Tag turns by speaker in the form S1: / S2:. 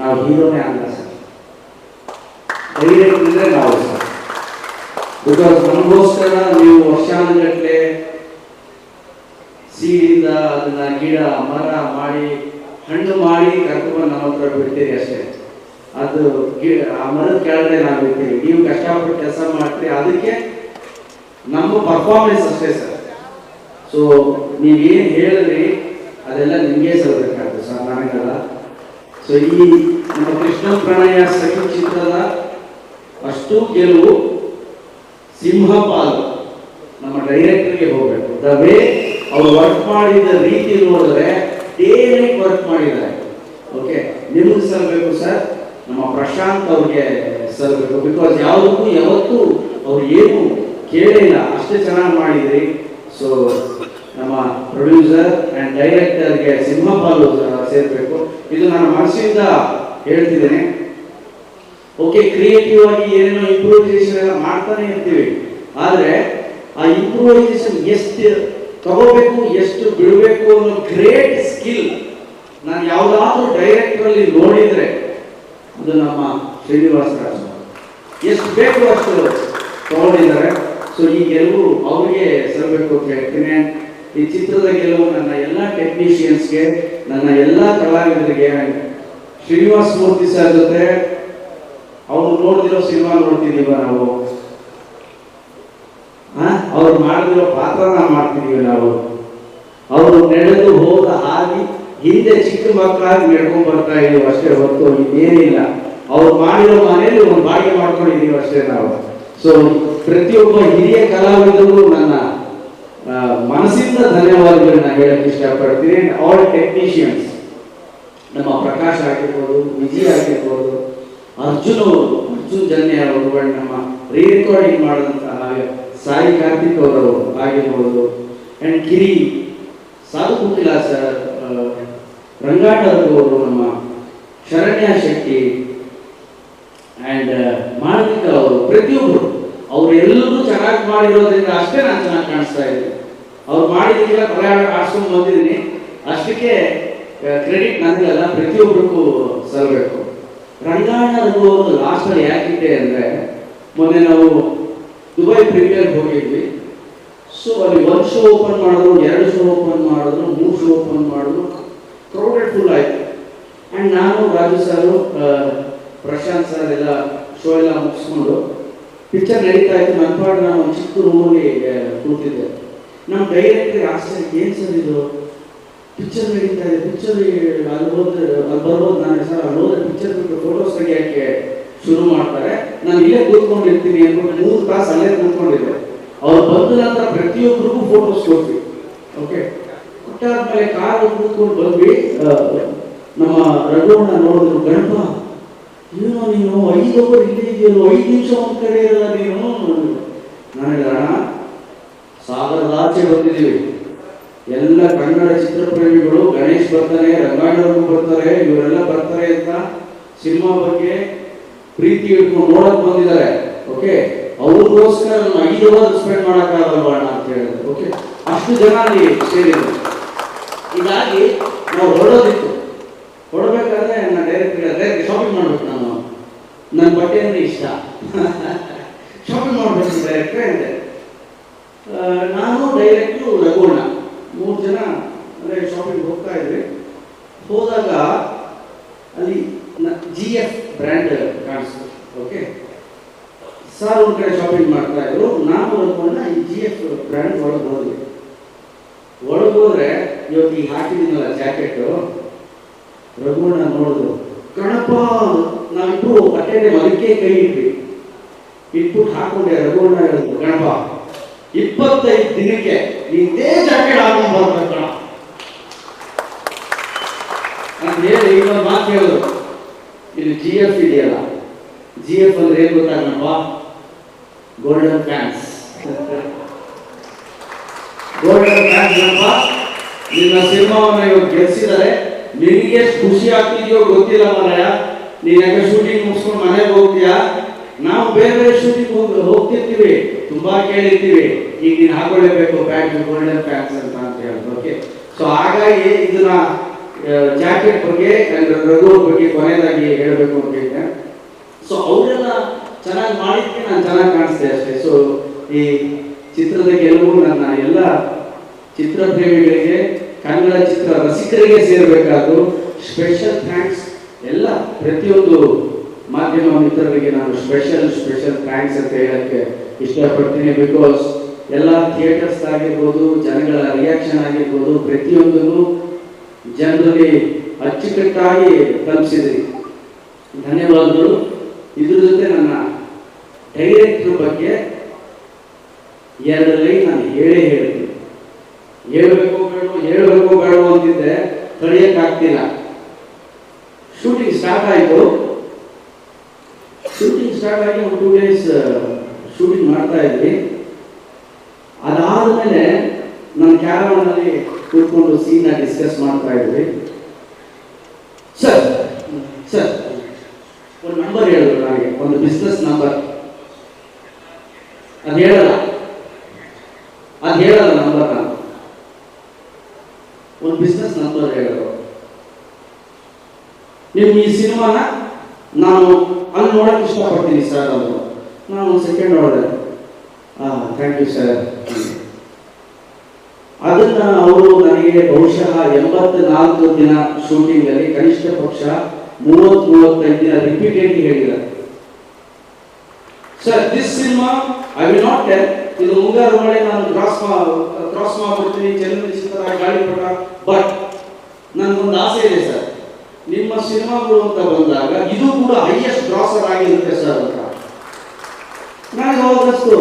S1: ನಾವು ಹೀರೋನೇ ಆಗಲ್ಲ ಸರ್. ಡೈರೆಕ್ಟ್ ನಾವು ಸರ್. ಬಿಕಾಸ್ ನಮಗೋಸ್ಕರ ನೀವು ವರ್ಷಾನುಗಟ್ಟಲೆ ಸೀಡಿಂದ ಅದನ್ನ ಗಿಡ, ಮರ ಮಾಡಿ, ಹಣ್ಣು ಮಾಡಿ ಕರ್ಕೊಂಡು ನಮ್ಮ ಹತ್ರ ಬಿಡ್ತೀರಿ ಅಷ್ಟೇ. ಅದು ಗಿಡ ಆ ಮರದ ಕೆಳಗಡೆ ನಾವು ಇರ್ತೀವಿ ನೀವು ಕಷ್ಟಪಟ್ಟು ಕೆಲಸ ಮಾಡ್ತೀರಿ. ಅದಕ್ಕೆ ನಮ್ಮ ಪರ್ಫಾರ್ಮೆನ್ಸ್ ಅಷ್ಟೇ ಸರ್. ಸೊ ನೀವೇನು ಹೇಳಿದ್ರಿ ಅದೆಲ್ಲ ನಿಮಗೆ ಸಲ್ಲಬೇಕಾಗ್ತದೆ ಸರ್, ನನಗಲ್ಲ. ಸೊ ಈ ನಮ್ಮ ಕೃಷ್ಣ ಪ್ರಣಯ ಸಖಿ ಚಿತ್ರದ ಅಷ್ಟು ಗೆಲುವು ಸಿಂಹಪಾಲು ನಮ್ಮ ಡೈರೆಕ್ಟರ್ಗೆ ಹೋಗಬೇಕು. ದ ವೇ ಅವರು ವರ್ಕ್ ಮಾಡಿದ ರೀತಿ ನೋಡಿದ್ರೆ ಏನೇ ವರ್ಕ್ ಮಾಡಿದ್ದಾರೆ ಓಕೆ ನಿಮ್ಗೆ ಸಲ್ಬೇಕು ಸರ್? ನಮ್ಮ ಪ್ರಶಾಂತ್ ಅವ್ರಿಗೆ ಸಲ್ಬೇಕು ಬಿಕಾಸ್ ಯಾವುದಕ್ಕೂ ಯಾವತ್ತೂ ಅವ್ರು ಏನು ಕೇಳಿಲ್ಲ ಅಷ್ಟೇ ಚೆನ್ನಾಗಿ ಮಾಡಿದ್ರಿ. ಸೊ ನಮ್ಮ ಪ್ರೊಡ್ಯೂಸರ್ ಅಂಡ್ ಡೈರೆಕ್ಟರ್ಗೆ ಸಿಂಹಪಾಲು ಸೇರ್ಬೇಕು. ಇದು ನಾನು ಮನಸ್ಸಿಂದ ಹೇಳ್ತಿದ್ದೇನೆ. ಓಕೆ ಕ್ರಿಯೇಟಿವ್ ಆಗಿ ಏನೇನೋ ಇಂಪ್ರೂವೈಸೇಷನ್ ಮಾಡ್ತಾನೆ ಇರ್ತೀವಿ. ಆದ್ರೆ ಆ ಇಂಪ್ರೂವೈಸೇಷನ್ ಎಷ್ಟು ತಗೋಬೇಕು, ಎಷ್ಟು ಬಿಡಬೇಕು ಅನ್ನೋ ಗ್ರೇಟ್ ಸ್ಕಿಲ್ ನಾನು ಯಾವುದಾದ್ರೂ ಡೈರೆಕ್ಟರ್ ಅಲ್ಲಿ ನೋಡಿದ್ರೆ ಅದು ನಮ್ಮ ಶ್ರೀನಿವಾಸ ರಾಜ್ ಎಷ್ಟು ಬೇಕು ಅಷ್ಟು ತಗೊಂಡಿದ್ದಾರೆ. ಸೊ ಈ ಗೆಲುವು ಅವ್ರಿಗೆ ಸಲ್ಲಬೇಕು ಅಂತ ಹೇಳ್ತೀನಿ. ಈ ಚಿತ್ರದ ಗೆಲುವು ನನ್ನ ಎಲ್ಲ ಟೆಕ್ನಿಷಿಯನ್ಸ್ಗೆ ನನ್ನ ಎಲ್ಲ ಕಲಾವಿದರಿಗೆ, ಶ್ರೀನಿವಾಸ್ ಮೂರ್ತಿ ಸರ್ ಜೊತೆ ಅವ್ರು ನೋಡ್ತಿರೋ ಸಿನಿಮಾ ನೋಡ್ತಿದೀವ ನಾವು? ಅವ್ರು ಮಾಡಿದಿರೋ ಪಾತ್ರನ ಮಾಡ್ತಿದೀವಿ ನಾವು. ಅವರು ನಡೆದು ಹೋದ ಹಾದಿ ಹಿಂದೆ ಚಿಕ್ಕ ಮಕ್ಕಳಾಗಿ ನಡ್ಕೊಂಡ್ ಬರ್ತಾ ಇದೀವಿ ಅಷ್ಟೇ ಹೊತ್ತು ಇನ್ನೇನಿಲ್ಲ ಅವ್ರು ಮಾಡಿರೋ ಮನೇಲಿ ಒಂದು ಬಾಡಿಗೆ ಮಾಡ್ಕೊಂಡಿದೀವಿ ಅಷ್ಟೇ ನಾವು. ಸೊ ಪ್ರತಿಯೊಬ್ಬ ಹಿರಿಯ ಕಲಾವಿದರು ನನ್ನ ಮನಸ್ಸಿಂದ ಧನ್ಯವಾದಗಳನ್ನ ಹೇಳಕ್ ಇಷ್ಟಪಡ್ತೀನಿ. ಆಲ್ ಟೆಕ್ನಿಷಿಯನ್ಸ್ ನಮ್ಮ ಪ್ರಕಾಶ್ ಆಗಿರ್ಬೋದು, ವಿಜಯ್ ಆಗಿರ್ಬೋದು, ಅರ್ಜುನ್ ಅವರು, ಅರ್ಜುನ್ ಜನ್ಯ ಅವರು ನಮ್ಮ ರೀ ರೆಕಾರ್ಡಿಂಗ್ ಮಾಡಿದಂತಹ ಸಾಯಿ ಕಾರ್ತಿಕ್ ಅವರು ಆಗಿರ್ಬೋದು. ಅಂಡ್ ಕಿರಿ ಸಾಧು ಕಿಲಾಸ ಸರ್ ರಂಗಾಟ ಅವರು ನಮ್ಮ ಶರಣ್ಯ ಶೆಟ್ಟಿ ಅಂಡ್ ಮಾಳವಿಕ ಅವರು ಪ್ರತಿಯೊಬ್ಬರು ಅವ್ರು ಎಲ್ಲರೂ ಚೆನ್ನಾಗಿ ಮಾಡಿರೋದ್ರಿಂದ ಅಷ್ಟೇ ನಾನು ಚೆನ್ನಾಗಿ ಕಾಣಿಸ್ತಾ ಇದ್ದೆ. ಅವ್ರು ಮಾಡಿದ್ದಕ್ಕೆಲ್ಲ ಪ್ರಯಾಣ ಆಡ್ಸ್ಕೊಂಡು ಬಂದಿದ್ದೀನಿ. ಅಷ್ಟಕ್ಕೆ ಕ್ರೆಡಿಟ್ ನನಗಲ್ಲ ಪ್ರತಿಯೊಬ್ಬರಿಗೂ ಸಲ್ಲಬೇಕು ರಂಗಾಯಣ ರಘುವರು ಲಾಸ್ಟ್ ಅಲ್ಲಿ ಯಾಕಿದೆ ಅಂದರೆ, ಮೊನ್ನೆ ನಾವು ದುಬೈ ಪ್ರೀಮಿಯರ್ ಹೋಗಿದ್ವಿ. ಸೊ ಅಲ್ಲಿ ಒಂದು ಶೋ ಓಪನ್ ಮಾಡಿದ್ರು, ಎರಡು ಶೋ ಓಪನ್ ಮಾಡಿದ್ರು, ಮೂರು ಶೋ ಓಪನ್ ಮಾಡಿದ್ರು. ಕ್ರೌಡೆಡ್ ಫುಲ್ ಆಯ್ತು. ಅಂಡ್ ನಾನು, ರಾಜು ಸರ್ ಪ್ರಶಾಂತ್ ಸರ್ ಎಲ್ಲ ಶೋ ಎಲ್ಲ ಮುಗಿಸ್ಕೊಂಡು ಪಿಕ್ಚರ್ ನಡೀತಾ ಇತ್ತು ನನ್ನ ನಾವು ಒಂದು ಚಿಕ್ಕ ರೂಮಲ್ಲಿ ಕೂತಿದ್ದೆ. ನಮ್ಮ ಡೈರೆಕ್ಟರ್ ಆಶ್ಚರ್ಯ, ಏನು ಸರ್ ಇದು? ಪಿಕ್ಚರ್ ನಡೀತಾ ಇದೆ ಪಿಕ್ಚರ್ ಅಲ್ಲಿ ಹೋದ್ರೆ, ಅಲ್ಲಿ ಬರ್ಬೋದು ನಾನು ಸರ್. ಅಲ್ಲಿ ಹೋದ್ರೆ ಪಿಕ್ಚರ್ ಬಿಟ್ಟು ಫೋಟೋಸ್ ತೆಗಿಯೋಕ್ಕೆ ಶುರು ಮಾಡ್ತಾರೆ. ನಾನು ಇಲ್ಲೇ ಕೂತ್ಕೊಂಡಿರ್ತೀನಿ ಅಂದ್ಬಿಟ್ಟು ಮೂರು ತಾಸು ಅಲ್ಲೇ ಕೂತ್ಕೊಂಡಿದ್ದೆ. ಅವ್ರು ಬಂದ ನಂತರ ಪ್ರತಿಯೊಬ್ಬರಿಗೂ ಫೋಟೋಸ್ ಕೊಡ್ತೀವಿ. ಓಕೆ ಕೊಟ್ಟಾದ್ಮೇಲೆ ಕಾರು ಕೂತ್ಕೊಂಡು ಬಂದ್ವಿ ನಮ್ಮ ರಘುವಣ್ಣ ನೋಡಿದ್ರು, ಗಣಪ ಏನೋ ನೀನು ಐದು ಅವರ್ ಇಲ್ಲೇ ಇದೆಯಲ್ಲ, ಐದು ನಿಮಿಷ ಒಂದು ಕಡೆ ಇರಲ್ಲ ನೀನು ನನಗೆ ಸಾಗರದ ಆಚೆ ಬಂದಿದ್ದೀವಿ. ಎಲ್ಲ ಕನ್ನಡ ಚಿತ್ರಪ್ರೇಮಿಗಳು, ಗಣೇಶ್ ಬರ್ತಾರೆ, ರಂಗಾಯಣರು ಬರ್ತಾರೆ, ಇವರೆಲ್ಲ ಬರ್ತಾರೆ ಅಂತ ಸಿನಿಮಾ ಬಗ್ಗೆ ಪ್ರೀತಿ ಇಟ್ಕೊಂಡು ನೋಡಕ್ ಬಂದಿದ್ದಾರೆ. ಓಕೆ ಅವ್ರಿಗೋಸ್ಕರ ನಾನು ಐದು ಅವರ್ ಸ್ಪೆಂಡ್ ಮಾಡೋಕ್ಕಾಗಲ್ವ ಅಣ್ಣ ಅಂತ ಹೇಳಿದ್ರು. ಓಕೆ ಅಷ್ಟು ಜನ ಅಲ್ಲಿ ಸೇರಿದ್ರು. ಹೀಗಾಗಿ ನಾವು ಹೊರಡೋದಿತ್ತು. ಹೊರಡ್ಬೇಕಾದ್ರೆ ನಾನು ಡೈರೆಕ್ಟ್ ಡೈರೆಕ್ಟ್ ಶಾಪಿಂಗ್ ಮಾಡ್ಬೇಕು ನಾನು ನನ್ನ ಬಟ್ಟೆ ಅಂದ್ರೆ ಇಷ್ಟ. ಶಾಪಿಂಗ್ ಮಾಡ್ಬೇಕು ಡೈರೆಕ್ಟ್ ಅಂದೆ ನಾನು ಡೈರೆಕ್ಟು ರಘುವಣ್ಣ ಮೂರು ಜನ ಅಂದರೆ ಶಾಪಿಂಗ್ ಹೋಗ್ತಾ ಇದ್ವಿ. ಹೋದಾಗ ಅಲ್ಲಿ ಜಿ ಎಫ್ ಬ್ರ್ಯಾಂಡ್ ಕಾಣಿಸ್ತು. ಓಕೆ ಸರ್ ಒಂದು ಕಡೆ ಶಾಪಿಂಗ್ ಮಾಡ್ತಾ ಇದ್ರು. ನಾನು ರಘುವಣ್ಣ ಈ ಜಿ ಎಫ್ ಬ್ರ್ಯಾಂಡ್ ಒಳಗೆ ಹೋದ್ವಿ. ಒಳಗೆ ಹೋದ್ರೆ ಇವತ್ತು ಈಗ ಹಾಕಿದ್ದೀನಲ್ಲ ಜಾಕೆಟು ರಘುವಣ್ಣ ನೋಡಿದ್ರು ಗಣಪ ನಾವಿಬ್ರು ಅಟ್ಟೆನೆ ಅದಕ್ಕೆ ಕೈ ಇಟ್ವಿ ಇಟ್ಬಿಟ್ಟು ಹಾಕೊಂಡೆ, ರಘುವಣ್ಣ ಹೇಳಿದ್ರು ಗಣಪ ಇಪ್ಪತ್ತೈದು ದಿನಕ್ಕೆ ಇದೇ ಜಾಕೆಟ್ ಹಾಕೊಂಡ್ ಬರ್ಬೇಕು ಕಣ ಅಂತ ಹೇಳಿ ಇನ್ನೊಂದು ಮಾತು ಹೇಳಿದ್ರು ಇಲ್ಲಿ ಜಿ ಎಫ್ ಇದೆಯಲ್ಲ? ಜಿ ಎಫ್ ಅಂದ್ರೆ ಏನ್ ಗೊತ್ತಾಗಣಪ್ಪ ಗೋಲ್ಡನ್ ಫ್ಯಾನ್ಸ್ ಗೋಲ್ಡನ್ ಫ್ಯಾನ್ಸ್ ಏನಪ್ಪ ನಿನ್ನ ಸಿನಿಮಾವನ್ನು ಇವಾಗ ಗೆಲ್ಸಿದ್ದಾರೆ ನಿನಗೆ ಖುಷಿ ಆಗ್ತಿದೆಯೋ ಗೊತ್ತಿಲ್ಲ ಮಾರಾಯ. ನೀನ್ ಯಾಕೆ ಶೂಟಿಂಗ್ ಮುಗಿಸ್ಕೊಂಡು ಮನೆಗೆ ಹೋಗ್ತೀಯಾ? ನಾವು ಬೇರೆ ಬೇರೆ ಶೂಟಿಂಗ್ ಹೋಗಿ ಹೋಗ್ತಿರ್ತೀವಿ. ತುಂಬಾ ಕೇಳಿರ್ತೀವಿ. ಈಗ ನೀನು ಹಾಕೊಳ್ಳೇಬೇಕು ಪ್ಯಾಂಟ್ ಗೋಲ್ಡನ್ ಪ್ಯಾಂಟ್ಸ್ ಅಂತ ಅಂತ ಹೇಳಿದ್ರು ಓಕೆ ಸೊ ಹಾಗಾಗಿ ಇದನ್ನ ಜಾಕೆಟ್ ಬಗ್ಗೆ ರಘು ಬಗ್ಗೆ ಕೊನೆಯದಾಗಿ ಹೇಳಬೇಕು ಅಂತ ಹೇಳಿದೆ. ಸೊ ಅವರೆಲ್ಲ ಚೆನ್ನಾಗಿ ಮಾಡಿದ್ದಕ್ಕೆ ನಾನು ಚೆನ್ನಾಗಿ ಕಾಣಿಸ್ತೆ ಅಷ್ಟೇ. ಸೊ ಈ ಚಿತ್ರದ ಗೆಲುವು ನನ್ನ ಎಲ್ಲ ಚಿತ್ರಪ್ರೇಮಿಗಳಿಗೆ ಕನ್ನಡ ಚಿತ್ರ ರಸಿಕರಿಗೆ ಸೇರಬೇಕಾದ್ರು ಸ್ಪೆಷಲ್ ಥ್ಯಾಂಕ್ಸ್ ಎಲ್ಲ ಪ್ರತಿಯೊಂದು ಮಾಧ್ಯಮ ಮಿತ್ರರಿಗೆ ನಾನು ಸ್ಪೆಷಲ್ ಸ್ಪೆಷಲ್ ಥ್ಯಾಂಕ್ಸ್ ಅಂತ ಹೇಳಕ್ಕೆ ಇಷ್ಟಪಡ್ತೀನಿ ಬಿಕಾಸ್ ಎಲ್ಲ ಥಿಯೇಟರ್ಸ್ ಆಗಿರ್ಬೋದು, ಜನಗಳ ರಿಯಾಕ್ಷನ್ ಆಗಿರ್ಬೋದು, ಪ್ರತಿಯೊಂದನ್ನು ಜನರಲ್ಲಿ ಅಚ್ಚುಕಟ್ಟಾಗಿ ತಲುಪಿಸಿದ್ರಿ. ಧನ್ಯವಾದಗಳು. ಇದ್ರ ಜೊತೆ ನನ್ನ ಡೈರೆಕ್ಟರ್ ಬಗ್ಗೆ ಎರಡರಲ್ಲಿ ನಾನು ಹೇಳೇ ಹೇಳ್ತೀನಿ. ಹೇಳ್ಬೇಕು ಬೇಡ ಹೇಳಬೇಕು ಬೇಡ ಅಂತಿದ್ದೆ ತಡೆಯಕ್ಕಾಗ್ತಿಲ್ಲ ಶೂಟಿಂಗ್ ಸ್ಟಾರ್ಟ್ ಆಯಿತು. ಶೂಟಿಂಗ್ ಸ್ಟಾರ್ಟ್ ಆಗಿ ಒಂದು ಟೂ ಡೇಸ್ ಶೂಟಿಂಗ್ ಮಾಡ್ತಾ ಇದ್ವಿ. ಅದಾದಮೇಲೆ ನನ್ನ ಕ್ಯಾರವನಲ್ಲಿ ಕೂತ್ಕೊಂಡು ಸೀನ್ ಡಿಸ್ಕಸ್ ಮಾಡ್ತಾ ಇದ್ವಿ. ಸರ್ ಸರ್ ಒಂದು ನಂಬರ್ ಹೇಳಿದ್ರು ನನಗೆ, ಒಂದು ಬಿಸ್ನೆಸ್ ನಂಬರ್ ಅದು ಹೇಳಲ್ಲ. ಅದು ಹೇಳಲ್ಲ ನಂಬರ್ ಹೇಳಿದರು ನೀವು ಈ ಸಿನಿಮಾನ ನಾನು ಅಲ್ಲಿ ನೋಡಕ್ಕೆ ಇಷ್ಟಪಡ್ತೀನಿ ಸರ್ ಅಂದರು ನಾನು ಸೆಕೆಂಡ್ ನೋಡಿದೆ ಹಾಂ ಥ್ಯಾಂಕ್ ಯು ಸರ್ ಅದನ್ನ ಅವರು ನನಗೆ ಬಹುಶಃ ಎಂಬತ್ನಾಲ್ಕು ದಿನ ಶೂಟಿಂಗ್ ಅಲ್ಲಿ ಕನಿಷ್ಠ ಪಕ್ಷ ಮೂವತ್ ಮೂವತ್ತೈದು ದಿನ ರಿಪೀಟೆಡ್ ಹೇಳಿದ್ದಾರೆ. Sir this cinema I will not tell ಇದು ಮುಂಗಾರು ಮಳೆ, ನಾನು ಕ್ರಾಸ್ ಕ್ರಾಸ್ ಮಾಡ್ಬಿಡ್ತೀನಿ ಚಲನಚಿತ್ರ ಗಾಳಿಪಟ ಬಟ್ ನನ್ಗೊಂದು ಆಸೆ ಇದೆ ಸರ್. ನಿಮ್ಮ ಸಿನಿಮಾಗಳು ಅಂತ ಬಂದಾಗ ಇದು ಕೂಡ ಹೈಯೆಸ್ಟ್ ಗ್ರಾಸರ್ ಆಗಿರುತ್ತೆ ಸರ್ ಅಂತ. ನನಗೆ ಅವಾಗಷ್ಟು